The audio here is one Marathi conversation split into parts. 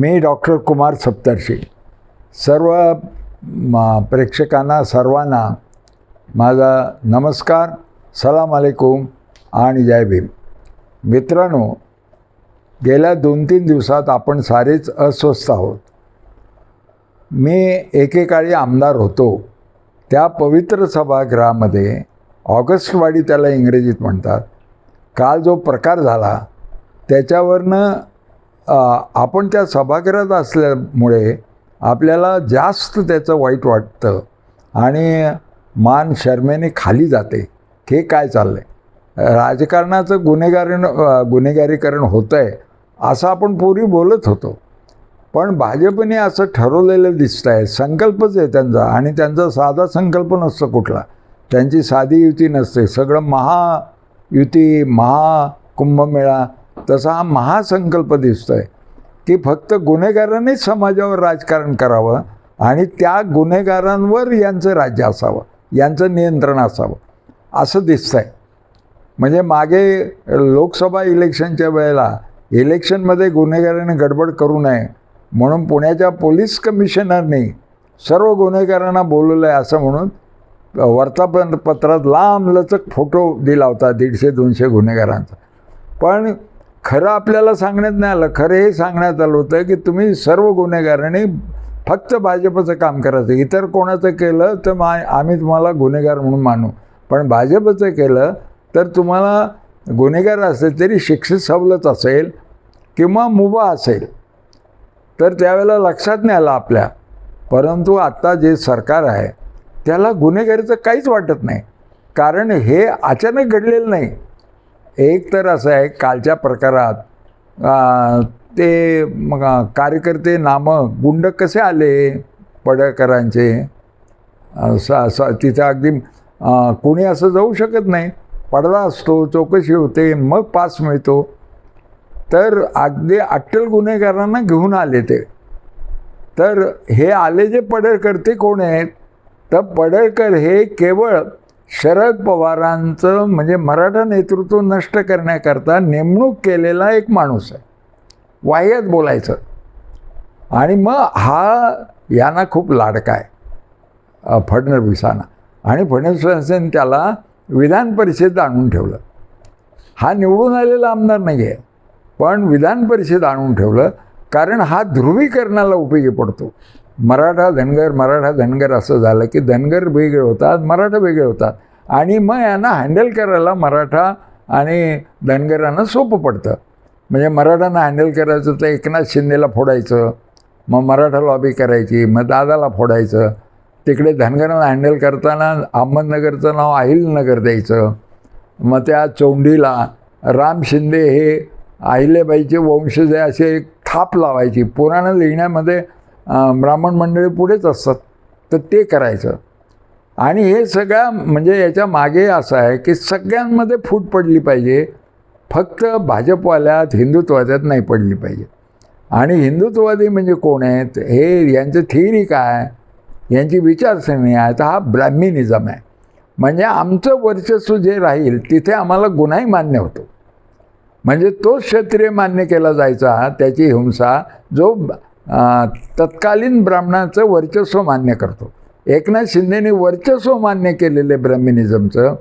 मी डॉक्टर कुमार सप्तर्षी. सर्व म- प्रेक्षकांना सर्वांना माझा नमस्कार सलाम अलेकुम आणि जय भीम. मित्रांनो गेल्या दोन तीन दिवसात आपण सारेच अस्वस्थ आहोत. मी एकेकाळी आमदार होतो. त्या पवित्र सभागृहामध्ये ऑगस्टवाडी त्याला इंग्रजीत म्हणतात. काल जो प्रकार झाला त्याच्यावरनं आपण त्या सभागृहात असल्यामुळे आपल्याला जास्त त्याचं वाईट वाटतं आणि मान शर्मेने खाली जाते. हे काय चाललं आहे राजकारणाचं गुन्हेगारीण गुन्हेगारीकरण होतं आहे असं आपण पूर्वी बोलत होतो. पण भाजपने असं ठरवलेलं दिसतं आहे संकल्पच आहे त्यांचा आणि त्यांचा साधा संकल्प नसतो कुठला. त्यांची साधी युती नसते. सगळं महायुती महाकुंभमेळा तसा हा महासंकल्प दिसतो आहे की फक्त गुन्हेगारांनीच समाजावर राजकारण करावं आणि त्या गुन्हेगारांवर यांचं राज्य असावं यांचं नियंत्रण असावं असं दिसतं आहे म्हणजे मागे लोकसभा इलेक्शनच्या वेळेला इलेक्शनमध्ये गुन्हेगारांनी गडबड करू नये म्हणून पुण्याच्या पोलीस कमिशनरने सर्व गुन्हेगारांना बोलवलं आहे असं म्हणून वर्तमानपत्रात लांबलचक फोटो दिला होता दीडशे दोनशे गुन्हेगारांचा. पण खरं आपल्याला सांगण्यात नाही आलं खरं हे सांगण्यात आलं होतं की तुम्ही सर्व गुन्हेगारांनी फक्त भाजपचं काम करायचं. इतर कोणाचं केलं तर मा आम्ही तुम्हाला गुन्हेगार म्हणून मानू. पण भाजपचं केलं तर तुम्हाला गुन्हेगार असेल तरी शिक्षित सवलत असेल किंवा मुभा असेल तर त्यावेळेला लक्षात नाही आलं आपल्या. परंतु आत्ता जे सरकार आहे त्याला गुन्हेगारीचं काहीच वाटत नाही. कारण हे अचानक घडलेलं नाही. एक तर असं आहे कालच्या प्रकारात ते मग कार्यकर्ते नामं गुंड कसे आले पडळकरांचे स स तिथं अगदी कोणी असं जाऊ शकत नाही. पडदा असतो चौकशी होते मग पास मिळतो. तर अगदी अट्टल गुन्हेगारांना घेऊन आले ते. तर हे आले जे पडळकर ते कोण आहेत? तर पडळकर हे केवळ शरद पवारांचं म्हणजे मराठा नेतृत्व नष्ट करण्याकरता नेमणूक केलेला एक माणूस आहे. वाह्यात बोलायचं. आणि मग हा यांना खूप लाडका आहे फडणवीसांना. आणि फडणवीसांनी त्याला विधान परिषदेत आणून ठेवलं. हा निवडून आलेला आमदार नाही आहे पण विधान परिषद आणून ठेवलं कारण हा ध्रुवीकरणाला उपयोगी पडतो. मराठा धनगर मराठा धनगर असं झालं की धनगर वेगळे होतात मराठा वेगळे होतात. आणि मग यांना हँडल करायला मराठा आणि धनगरांना सोपं पडतं. म्हणजे मराठांना हँडल करायचं तर एकनाथ शिंदेला फोडायचं मग मराठा लॉबी करायची मग दादाला फोडायचं. तिकडे धनगरांना हँडल करताना अहमदनगरचं नाव अहिलनगर द्यायचं. मग त्या चोंडीला राम शिंदे हे अहिल्याबाईचे वंशज आहे असे एक थाप लावायची. पुराणं लिहिण्यामध्ये ब्राह्मण मंडळी पुढेच असतात. तर ते करायचं. आणि हे सगळ्या म्हणजे याच्या मागे असं आहे की सगळ्यांमध्ये फूट पडली पाहिजे. फक्त भाजपवाल्यात हिंदुत्वाद्यात नाही पडली पाहिजे. आणि हिंदुत्ववादी म्हणजे कोण आहेत? हे यांचं थिअरी काय यांची विचारसरणी आहे. तर हा ब्राह्मिनिझम आहे. म्हणजे आमचं वर्चस्व जे राहील तिथे आम्हाला गुन्हाही मान्य होतो. म्हणजे तोच क्षत्रिय मान्य केला जायचा त्याची हिंसा जो तत्कालीन ब्राह्मणाचं वर्चस्व मान्य करतो. एकनाथ शिंदेने वर्चस्व मान्य केलेले ब्राह्मिनिझमचं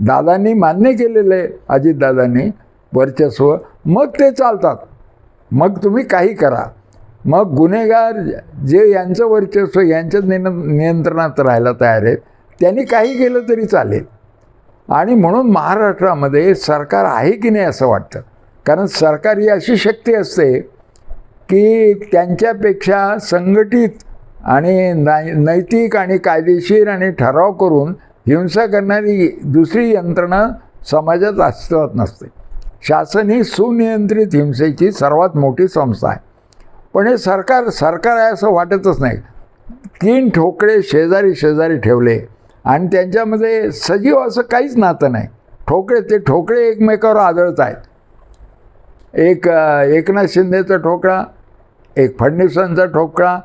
दादांनी मान्य केलेले अजितदादांनी वर्चस्व. मग ते चालतात. मग तुम्ही काही करा. मग गुन्हेगार जे यांचं वर्चस्व यांच्या निन नियंत्रणात राहायला तयार आहेत त्यांनी काही केलं तरी चालेल. आणि म्हणून महाराष्ट्रामध्ये सरकार आहे की नाही असं वाटतं. कारण सरकार ही अशी शक्ती असते की त्यांच्यापेक्षा संघटित आणि नै नैतिक आणि कायदेशीर आणि ठराव करून हिंसा करणारी दुसरी यंत्रणा समाजात अस्तित्वात नसते. शासन ही सुनियंत्रित हिंसेची सर्वात मोठी संस्था आहे. पण हे सरकार सरकार आहे असं वाटतच नाही. तीन ठोकळे शेजारी शेजारी ठेवले आणि त्यांच्यामध्ये सजीव असं काहीच नातं नाही. ठोकळे ते ठोकळे एकमेकावर आदळत आहेत. एक एकनाथ शिंदेचा ठोकळा एक फडणवीसांचा ठोकळा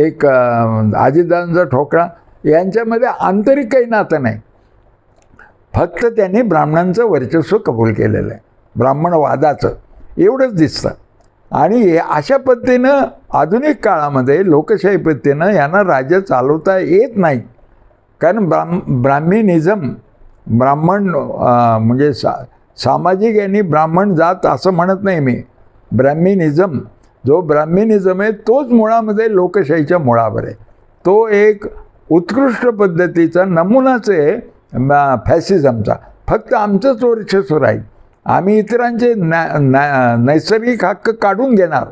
एक आजीदांचा ठोकळा यांच्यामध्ये आंतरिक काही नातं नाही. फक्त त्यांनी ब्राह्मणांचं वर्चस्व कबूल केलेलं आहे. ब्राह्मणवादाचं एवढंच दिसतं. आणि अशा पद्धतीनं आधुनिक काळामध्ये लोकशाही पद्धतीनं यांना राज्य चालवता येत नाही. कारण ब्राह्म ब्राह्मिनिझम ब्राह्मण म्हणजे सा सामाजिक यांनी ब्राह्मण जात असं म्हणत नाही मी. ब्राह्मिनिझम जो ब्राह्मिनिझम आहे तोच मुळामध्ये लोकशाहीच्या मुळावर आहे. तो एक उत्कृष्ट पद्धतीचा नमुनाच आहे फॅसिझमचा. फक्त आमचंच वर्चस्व राहील. आम्ही इतरांचे ना ना नैसर्गिक हक्क काढून घेणार.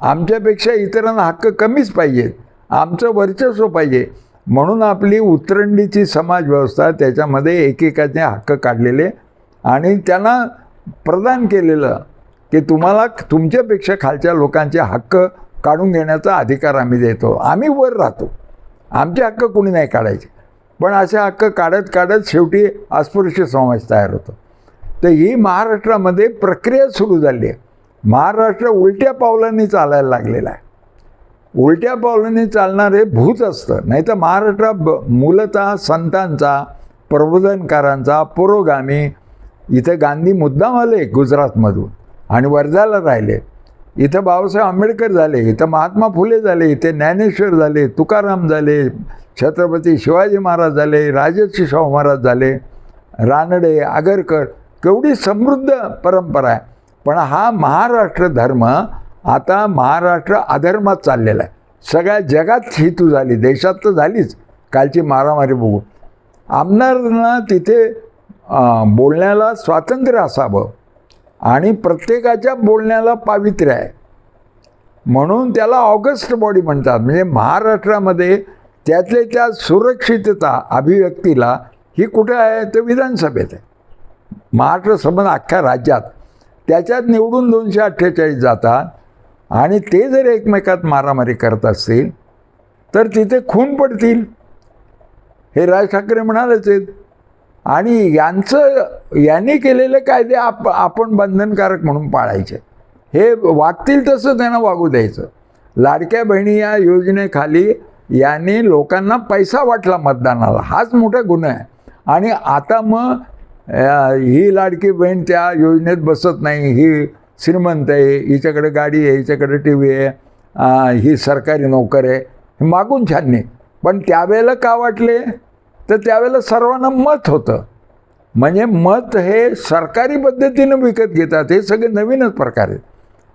आमच्यापेक्षा इतरांना हक्क कमीच पाहिजेत आमचं वर्चस्व पाहिजे. म्हणून आपली उतरंडीची समाजव्यवस्था त्याच्यामध्ये एकेकाचे हक्क काढलेले आणि त्यांना प्रदान केलेलं की तुम्हाला तुमच्यापेक्षा खालच्या लोकांचे हक्क काढून घेण्याचा अधिकार आम्ही देतो. आम्ही वर राहतो. आमचे हक्क कोणी नाही काढायचे. पण असे हक्क काढत काढत शेवटी अस्पृश्य समाज तयार होतो. तर ही महाराष्ट्रामध्ये प्रक्रिया सुरू झाली आहे. महाराष्ट्र उलट्या पावलांनी चालायला लागलेला आहे. उलट्या पावलांनी चालणारे भूत असतं. नाही तर महाराष्ट्र ब मूलतः संतांचा प्रबोधनकारांचा पुरोगामी. इथं गांधी मुद्दाम आले गुजरातमधून. आणि वर्ध्याला राहिले. इथं बाबासाहेब आंबेडकर झाले इथं महात्मा फुले झाले इथे ज्ञानेश्वर झाले तुकाराम झाले छत्रपती शिवाजी महाराज झाले राजर्षी शाहू महाराज झाले रानडे आगरकर केवढी समृद्ध परंपरा आहे. पण हा महाराष्ट्र धर्म आता महाराष्ट्र अधर्मात चाललेला आहे. सगळ्या जगात हेतू झाली देशात तर झालीच. कालची मारामारी बघू. आमदारांना तिथे बोलण्याला स्वातंत्र्य असावं. आणि प्रत्येकाच्या बोलण्याला पावित्र्य आहे. म्हणून त्याला ऑगस्ट बॉडी म्हणतात. म्हणजे महाराष्ट्रामध्ये त्यातले त्या सुरक्षितता अभिव्यक्तीला ही कुठे आहे? तर विधानसभेत आहे. महाराष्ट्र संबंध अख्ख्या राज्यात त्याच्यात निवडून दोनशे अठ्ठेचाळीस जातात आणि ते जर एकमेकात मारामारी करत असतील तर तिथे खून पडतील. हे राज ठाकरे म्हणालेच आहेत. आणि यांचं यांनी केलेले कायदे आप आपण बंधनकारक म्हणून पाळायचे. हे वागतील तसं त्यांना वागू द्यायचं. लाडक्या बहिणी या योजनेखाली यांनी लोकांना पैसा वाटला मतदानाला. हाच मोठा गुन्हा आहे. आणि आता मग ही लाडकी बहीण त्या योजनेत बसत नाही. ही श्रीमंत आहे हिच्याकडे गाडी आहे हिच्याकडे टी व्ही आहे ही सरकारी नोकर आहे. हे मागून छान नाही पण त्यावेळेला का वाटले? तर त्यावेळेला सर्वांना मत होतं. म्हणजे मत हे सरकारी पद्धतीनं विकत घेतात हे सगळे नवीनच प्रकार आहेत.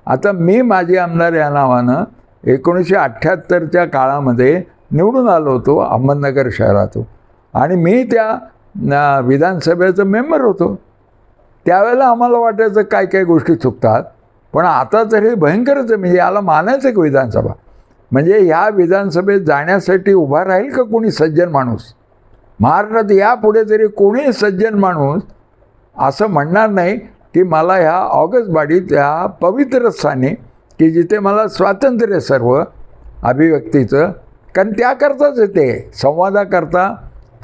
आता मी माझी आमदार या नावानं एकोणीसशे अठ्ठ्याहत्तरच्या काळामध्ये निवडून आलो होतो अहमदनगर शहरातून. आणि मी त्या विधानसभेचं मेंबर होतो. त्यावेळेला आम्हाला वाटायचं काय काय गोष्टी चुकतात. पण आता तर हे भयंकरच आहे म्हणजे याला मानायचं एक विधानसभा. म्हणजे ह्या विधानसभेत जाण्यासाठी उभा राहील का कोणी सज्जन माणूस? महाराष्ट्रात यापुढे तरी कोणी सज्जन माणूस असं म्हणणार नाही की मला ह्या ऑगस्ट बाडीत ह्या पवित्र स्थानी की जिथे मला स्वातंत्र्य सर्व अभिव्यक्तीचं कारण त्याकरताच आहे ते संवादाकरता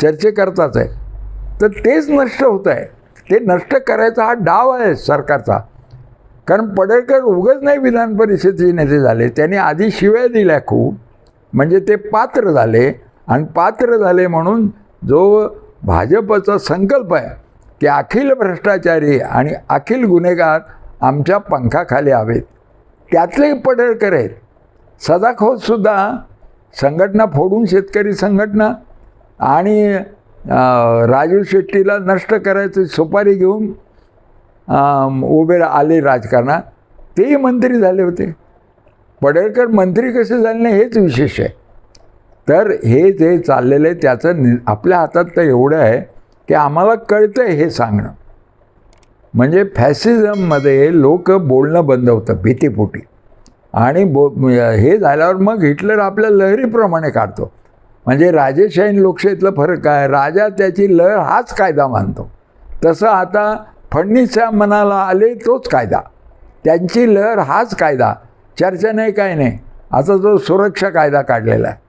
चर्चेकरताच आहे. तर तेच नष्ट होत आहे. ते नष्ट करायचा हा डाव आहे सरकारचा. कारण पडळकर उगच नाही विधान परिषदेचे नेते झाले त्यांनी आधी शिव्या दिल्या खूप म्हणजे ते पात्र झाले आणि पात्र झाले म्हणून जो भाजपचा संकल्प आहे की अखिल भ्रष्टाचारी आणि अखिल गुन्हेगार आमच्या पंखाखाली हवेत. त्यातले पडळकर आहेत. सदाखोजसुद्धा संघटना फोडून शेतकरी संघटना आणि राजू शेट्टीला नष्ट करायची सुपारी घेऊन उभे आले राजकारणात. तेही मंत्री झाले होते. पडळकर मंत्री कसे झाले नाही हेच विशेष आहे. तर हे जे चाललेलं आहे त्याचं नि आपल्या हातात तर एवढं आहे की आम्हाला कळतं आहे हे सांगणं. म्हणजे फॅसिझममध्ये लोक बोलणं बंद होतं भीतीपोटी. आणि बो हे झाल्यावर मग हिटलर आपल्या लहरीप्रमाणे काढतो. म्हणजे राजेशाहीन लोकशाहीतलं फरक काय? राजा त्याची लहर हाच कायदा मानतो. तसं आता फडणीसच्या मनाला आले तोच कायदा. त्यांची लहर हाच कायदा. चर्चा नाही काय नाही. आता जो सुरक्षा कायदा काढलेला आहे.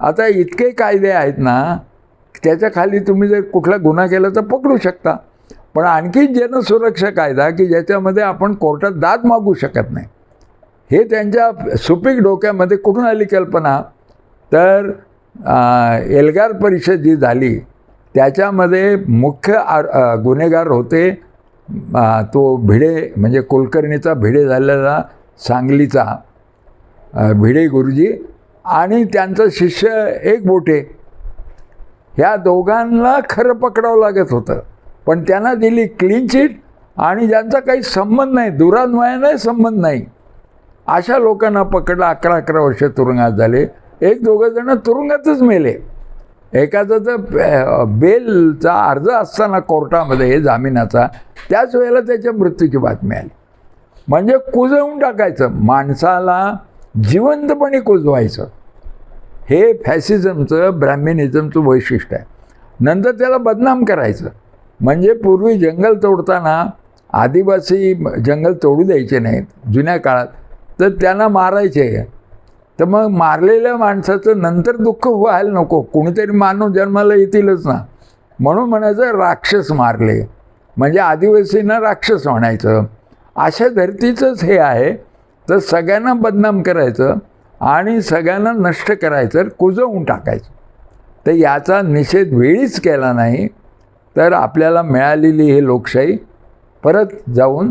आता इतके कायदे आहेत ना त्याच्याखाली तुम्ही जर कुठला गुन्हा केला तर पकडू शकता. पण आणखी जनसुरक्षा कायदा की ज्याच्यामध्ये आपण कोर्टात दाद मागू शकत नाही. हे त्यांच्या सुपीक डोक्यामध्ये कुठून आली कल्पना? तर एल्गार परिषद जी झाली त्याच्यामध्ये मुख्य आर गुन्हेगार होते. तो भिडे म्हणजे कुलकर्णीचा भिडे झालेला सांगलीचा भिडे गुरुजी. आणि त्यांचं शिष्य एक बोटे. ह्या दोघांना खरं पकडावं लागत होतं. पण त्यांना दिली क्लीन चिट आणि ज्यांचा काही संबंध नाही दुरान्वयाने संबंध नाही. अशा लोकांना पकडलं अकरा अकरा वर्ष तुरुंगात झाले. एक दोघंजणं तुरुंगातच मेले. एकाचा तर बेलचा अर्ज असताना कोर्टामध्ये जामिनाचा त्याच वेळेला त्याच्या मृत्यूची बातमी आली. म्हणजे कुजवून टाकायचं. माणसाला जिवंतपणे कुजवायचं. हे फॅसिझमचं ब्राह्मनिझमचं वैशिष्ट्य आहे. नंतर त्याला बदनाम करायचं. म्हणजे पूर्वी जंगल तोडताना आदिवासी जंगल तोडू द्यायचे नाहीत जुन्या काळात. तर त्यांना मारायचे. तर मग मारलेल्या माणसाचं नंतर दुःख व्हायला नको. कोणीतरी मानव जन्माला येतीलच ना. म्हणून म्हणायचं राक्षस मारले. म्हणजे आदिवासींना राक्षस म्हणायचं. अशा धर्तीचंच हे आहे. तर सगळ्यांना बदनाम करायचं आणि सगळ्यांना नष्ट करायचं कुजवून टाकायचं. तर याचा निषेध वेळीच केला नाही तर आपल्याला मिळालेली ही लोकशाही परत जाऊन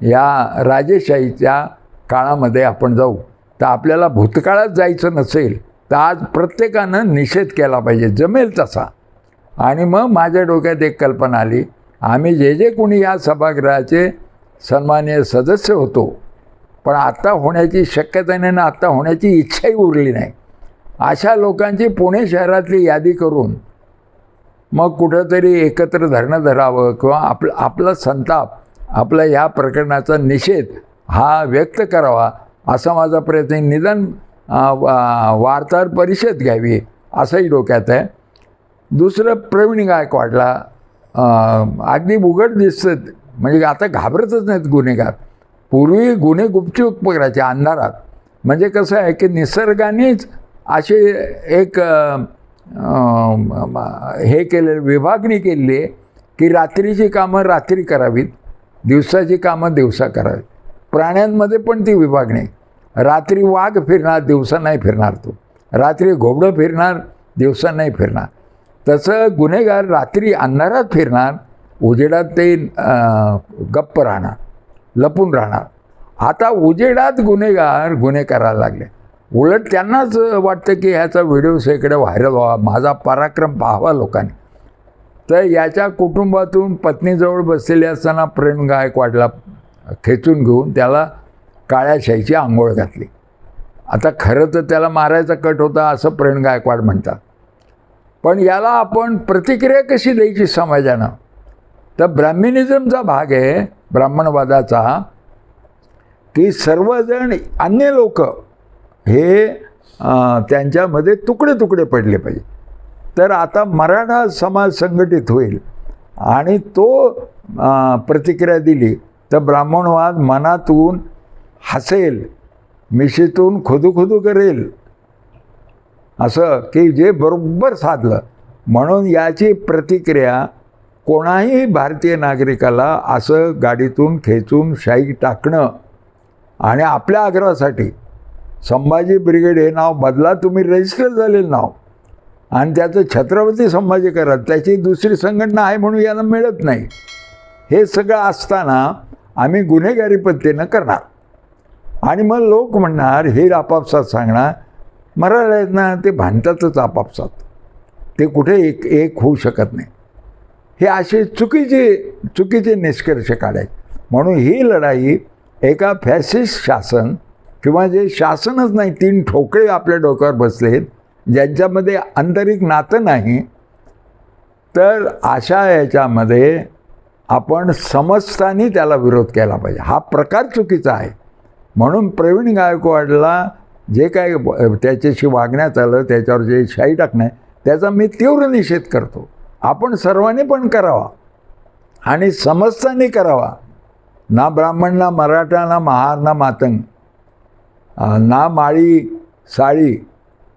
या राजेशाहीच्या काळामध्ये आपण जाऊ. तर आपल्याला भूतकाळात जायचं नसेल तर आज प्रत्येकानं निषेध केला पाहिजे जमेल तसा. आणि मग माझ्या डोक्यात एक कल्पना आली आम्ही जे जे कोणी या सभागृहाचे सन्मान्य सदस्य होतो पण आत्ता होण्याची शक्यता नाही ना आत्ता होण्याची इच्छाही उरली नाही. अशा लोकांची पुणे शहरातली यादी करून मग कुठंतरी एकत्र धरणं धरावं किंवा आपलं आपला संताप आपला ह्या प्रकरणाचा निषेध हा व्यक्त करावा असा माझा प्रयत्न निदान वार्ताहर परिषद घ्यावी असंही डोक्यात आहे. दुसरं प्रवीण गायकवाडला अगदी उघड दिसतं म्हणजे आता घाबरतच नाहीत गुन्हेगार. पूर्वी गुन्हे गुपचूप करायचे अंधारात. म्हणजे कसं आहे की निसर्गानेच असे एक हे केलेलं विभागणी केलेली आहे की रात्रीची कामं रात्री करावीत दिवसाची कामं दिवसा करावीत. प्राण्यांमध्ये पण ती विभागणी आहे. रात्री वाघ फिरणार दिवसा नाही फिरणार तो. रात्री घोबडं फिरणार दिवसा नाही फिरणार. तसं गुन्हेगार रात्री अंधारात फिरणार उजेडात ते गप्प राहणार. लपून राहणार. आता उजेडात गुन्हेगार गुन्हे करायला लागले. उलट त्यांनाच वाटतं की ह्याचा व्हिडिओ सगळीकडे व्हायरल व्हावा माझा पराक्रम पाहावा लोकांनी. तर याच्या कुटुंबातून पत्नीजवळ बसलेले असताना प्रेम गायकवाडला खेचून घेऊन त्याला काळ्या शाईची आंघोळ घातली. आता खरं तर त्याला मारायचा कट होता असं प्रेम गायकवाड म्हणतात. पण याला आपण प्रतिक्रिया कशी द्यायची समाजानं? तर ब्राह्मिनिझमचा भाग आहे ब्राह्मणवादाचा की सर्वजण अन्य लोक हे त्यांच्यामध्ये तुकडे तुकडे पडले पाहिजे. तर आता मराठा समाज संघटित होईल आणि तो प्रतिक्रिया दिली तर ब्राह्मणवाद मनातून हसेल मिशीतून खुदूखुदू करेल. असं की जे बरोबर साधलं. म्हणून याची प्रतिक्रिया कोणाही भारतीय नागरिकाला असं गाडीतून खेचून शाई टाकणं आणि आपल्या आग्रहासाठी संभाजी ब्रिगेड हे नाव बदला तुम्ही रजिस्टर झालेलं नाव. आणि त्याचं छत्रपती संभाजी करा त्याची दुसरी संघटना आहे म्हणून यांना मिळत नाही. हे सगळं असताना आम्ही गुन्हेगारी पद्धतीनं करणार. आणि मग लोक म्हणणार हे आपापसात सांगणार मराठा आहेत ना ते भांडतातच आपापसात. ते कुठे एक एक होऊ शकत नाही. हे असे चुकीचे चुकीचे निष्कर्ष काढायचे. म्हणून ही लढाई एका फॅसिस्ट शासन किंवा जे शासनच नाही तीन ठोकळे आपल्या डोक्यावर बसलेत ज्यांच्यामध्ये आंतरिक नातं नाही तर अशा याच्यामध्ये आपण समजतानी त्याला विरोध केला पाहिजे. हा प्रकार चुकीचा आहे. म्हणून प्रवीण गायकवाडला जे काय त्याच्याशी वागण्यात आलं त्याच्यावर जे शाई टाकणं त्याचा मी तीव्र निषेध करतो. आपण सर्वांनी पण करावा. आणि समजतानी करावा. ना ब्राह्मण ना मराठा ना महार ना मातंग. ना माळी साळी.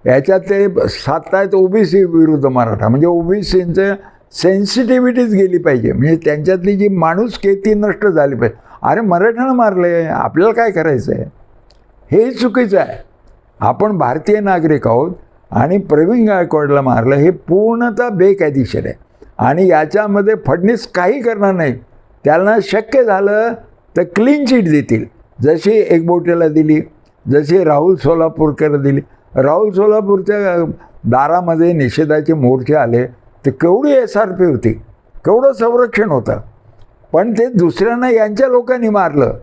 याच्यात ते साधतायत ओबीसी विरुद्ध मराठा. म्हणजे ओबीसींचं सेन्सिटिव्हिटीच गेली पाहिजे. म्हणजे त्यांच्यातली जी माणूस ती नष्ट झाली पाहिजे. अरे मराठ्यानं मारले. आपल्याला काय करायचं आहे हे चुकीचं आहे. आपण भारतीय नागरिक आहोत. आणि प्रवीण गायकवाडला मारलं हे पूर्णतः बेकायदेशीर आहे. आणि याच्यामध्ये फडणीस काही करणार नाही. त्यांना शक्य झालं तर क्लीन चिट देतील. जशी एकबोटेला दिली जशी राहुल सोलापूरकर दिली. राहुल सोलापूरच्या दारामध्ये निषेधाचे मोर्चे आले ते केवढी एस आर पी होती? केवढं संरक्षण होतं? पण ते दुसऱ्यांना यांच्या लोकांनी मारलं.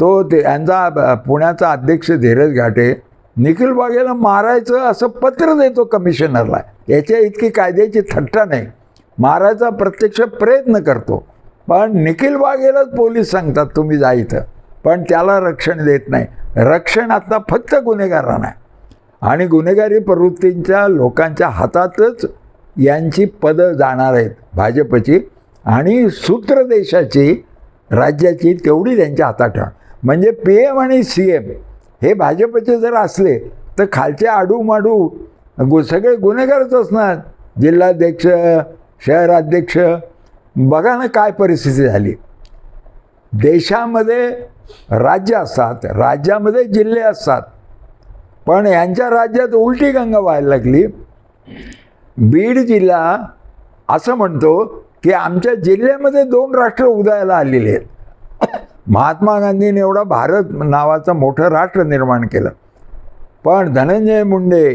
तो ते यांचा पुण्याचा अध्यक्ष धीरज घाटे निखिल बागेला मारायचं असं पत्र देतो कमिशनरला. याच्या इतकी कायद्याची थट्टा नाही. मारायचा प्रत्यक्ष प्रयत्न करतो. पण निखिल बागेलाच पोलीस सांगतात तुम्ही जा इथं. पण त्याला रक्षण देत नाही. रक्षण आता फक्त गुन्हेगारांना. आहे आणि गुन्हेगारी प्रवृत्तींच्या लोकांच्या हातातच यांची पदं जाणार आहेत भाजपची आणि सूत्रदेशाची राज्याची तेवढी त्यांच्या हातात म्हणजे पी एम आणि सी एम हे भाजपचे जर असले तर खालचे आडूमाडू गु सगळे गुन्हेगारच असणार. जिल्हाध्यक्ष शहराध्यक्ष बघा ना काय परिस्थिती झाली. देशामध्ये राज्य असतात राज्यामध्ये जिल्हे असतात. पण यांच्या राज्यात उलटी गंगा व्हायला लागली. बीड जिल्हा असं म्हणतो की आमच्या जिल्ह्यामध्ये दोन राष्ट्र उदयाला आलेले आहेत. महात्मा गांधीने एवढा भारत नावाचं मोठं राष्ट्र निर्माण केलं. पण धनंजय मुंडे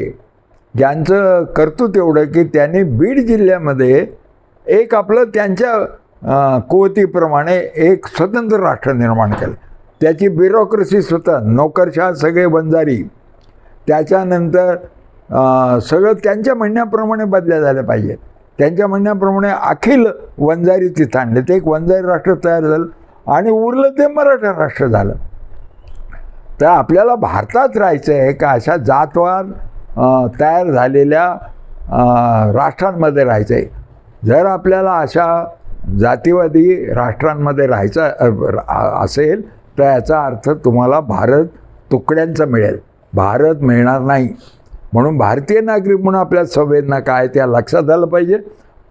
ज्यांचं कर्तृत्व एवढं की त्यांनी बीड जिल्ह्यामध्ये एक आपलं त्यांच्या कुवतीप्रमाणे एक स्वतंत्र राष्ट्र निर्माण केलं. त्याची ब्युरोक्रेसी स्वतः नोकरशाह सगळे बंजारी. त्याच्यानंतर सगळं त्यांच्या म्हणण्याप्रमाणे बदल्या झाल्या पाहिजेत. त्यांच्या म्हणण्याप्रमाणे अखिल वंजारी तिथं आणले. ते एक वंजारी राष्ट्र तयार झालं. आणि उरलं ते मराठा राष्ट्र झालं. तर आपल्याला भारतात राहायचं आहे का अशा जातवाद तयार झालेल्या राष्ट्रांमध्ये राहायचं आहे जर आपल्याला अशा जातीवादी राष्ट्रांमध्ये राहायचं असेल तर याचा अर्थ तुम्हाला भारत तुकड्यांचा मिळेल. भारत मिळणार नाही. म्हणून भारतीय नागरिक म्हणून आपल्या संवेदना काय त्या लक्षात आलं पाहिजे.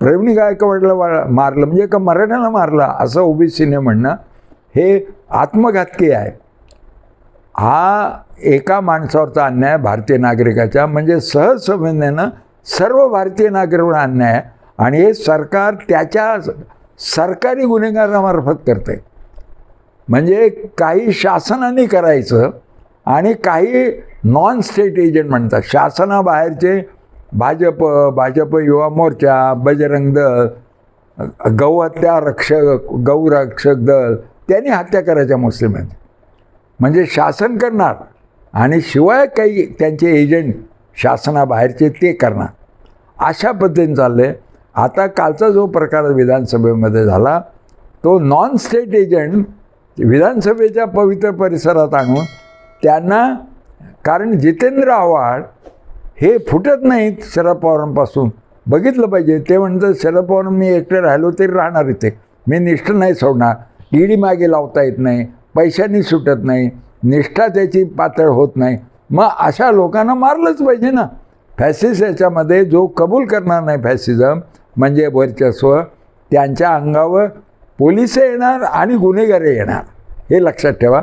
प्रवीण गायकवाडला वा- मारलं? म्हणजे एका मराठ्याला मारलं असं ओबीसीने म्हणणं. हे आत्मघातकी आहे. हा एका माणसावरचा अन्याय भारतीय नागरिकाच्या म्हणजे सहज संवेदनेनं सर्व भारतीय नागरिकांवर अन्याय आहे. आणि हे सरकार त्याच्या सरकारी गुन्हेगारामार्फत करते म्हणजे काही शासनाने करायचं आणि काही नॉन स्टेट एजंट म्हणतात. शासनाबाहेरचे भाजप भाजप युवा मोर्चा बजरंग दल गौहत्या रक्षक गौरक्षक दल त्यांनी हत्या करायच्या मुस्लिमांची म्हणजे शासन करणार आणि शिवाय काही त्यांचे एजंट शासनाबाहेरचे ते करणार. अशा पद्धतीने चाललं आहे आता कालचा जो प्रकार विधानसभेमध्ये झाला तो नॉन स्टेट एजंट विधानसभेच्या पवित्र परिसरात आणून त्यांना कारण जितेंद्र आव्हाड हे फुटत नाहीत शरद पवारांपासून. बघितलं पाहिजे. ते म्हणतात शरद पवार मी एकटे राहिलो तरी राहणार इथे. मी निष्ठ नाही सोडणार. ईडी मागे लावता येत नाही. पैशांनी सुटत नाही. निष्ठा त्याची पातळ होत नाही. मग अशा लोकांना मारलंच पाहिजे ना. फॅसिस याच्यामध्ये जो कबूल करणार नाही फॅसिझम म्हणजे वर्चस्व त्यांच्या अंगावर पोलीस येणार आणि गुन्हेगार येणार. हे लक्षात ठेवा.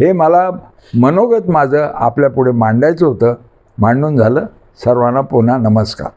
हे मला मनोगत माझं आपल्यापुढे मांडायचं होतं. मांडून झालं. सर्वांना पुन्हा नमस्कार.